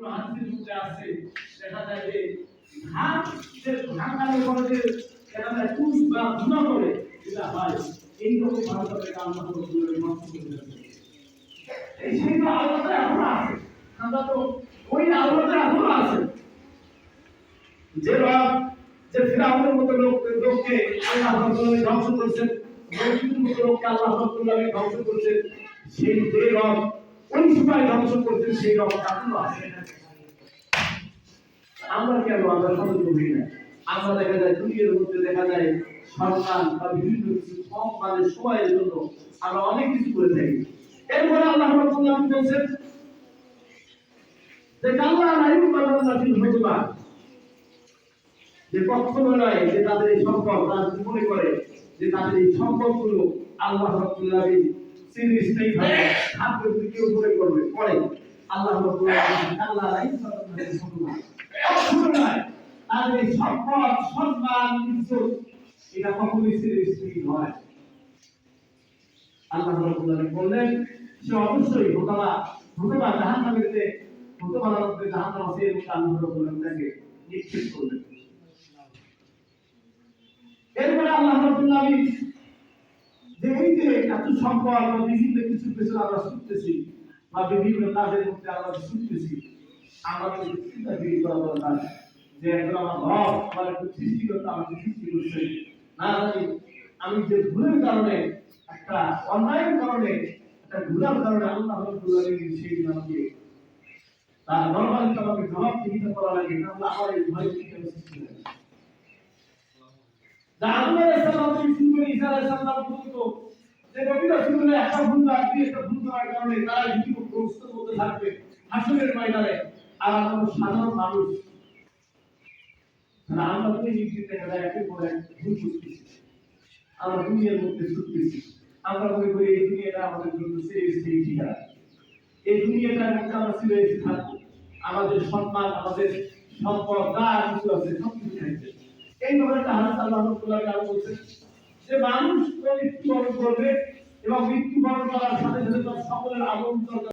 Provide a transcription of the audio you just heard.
কোন হাদিসের মধ্যে আছে দেখা যায় যে ধান যে ধান পরে যে দেখা যায় তুষ বা ধুনা করে যেটা হয় এই রকম ভারতের আল্লাহ রসুলের নষ্ট করে। এই সেই তো আল্লাহটা এখনও আছে আমরা তো ওই আল্লাহটা এখনও আছে যে রব যে ফিরাউনের মতো লোক লোককে আল্লাহ রসুলের ধ্বংস করেছেন মসজিদের মতো লোককে আল্লাহ রসুলের ধ্বংস করেছেন সেই যে রব ওই করছেন সেই আছে। আমরা কেন আমরা না? আমরা দেখা যায় দুনিয়ার মধ্যে দেখা যায় সন্তান বা বিভিন্ন কিছু কম মানে সময়ের জন্য আমরা অনেক কিছু করে থাকি। এরপরে আল্লাহ রাব্বুল আলামিন বলছেন যে যে, কখনো নয় যে, তাদের এই সম্পদ তারা মনে করে? যে, তাদের এই সম্পদগুলো আল্লাহ রাব্বুল আলামিন চিরস্থায়ী ভাবে থাকবে যদি কেউ করবে। করে আল্লাহ তাদের এই সম্পদ, সম্মান, ইজ্জত, এটা কখনোই চিরস্থায়ী নয়। আল্লাহ রাব্বুল বললেন, সে অবশ্যই হোতাবা হোতাবা জাহান্নামেতে হোতাবার মধ্যে জাহান্নাম আছে এবং আল্লাহ রাব্বুল আলামিন তাকে নিক্ষেপ করবেন এরপরে আল্লাহ রাব্বুল যে যে সম্পদ বা বিভিন্ন কিছু পেছনে আমরা ছুটতেছি বা বিভিন্ন কাজের মধ্যে আমরা ছুটতেছি। আমাদের চিন্তা তৈরি করা দরকার যে একজন আমার রব, আমার একটু সৃষ্টিকর্তা আমাকে সৃষ্টি করছে। না জানি, আমি যে ভুলের কারণে, একটা অন্যায়ের কারণে, একটা ভুলের কারণে আল্লাহ সেই দিন আমাকে তার নরমাল আমাকে জবাব দিতে করা লাগে তাহলে আমার এই ভয় থেকে সৃষ্টি হয় দাউদ আলাইহিস সালাম থেকে শুরু করে আলাইহিস সালাম পর্যন্ত যে নবীরা শুরুলে একটা ভুল আর একটা ভুল করার কারণে তারা বিপদগ্রস্তের মধ্যে থাকবে হাসরের ময়দানে। আর আমরা সাধারণ মানুষ। আমরা এই দিক দেখা যায় একের পর ভুল করতেছি আমরা দুনিয়ার মধ্যে ছুটতেছি। আমরা মনে করি এই দুনিয়াটা আমাদের জন্য সিরিয়াসলি ঠিকানা এই দুনিয়াটার মধ্যে আমরা সিরিয়াসলি থাকব। আমাদের সম্মান, আমাদের সম্পদ, যা কিছু আছে সব কিছু এই ব্যাপারে আল্লাহ আলামিন বলছেন। যে মানুষ মৃত্যুবরণ করবে এবং মৃত্যুবরণ করার সাথে সাথে তার সকলের আগমন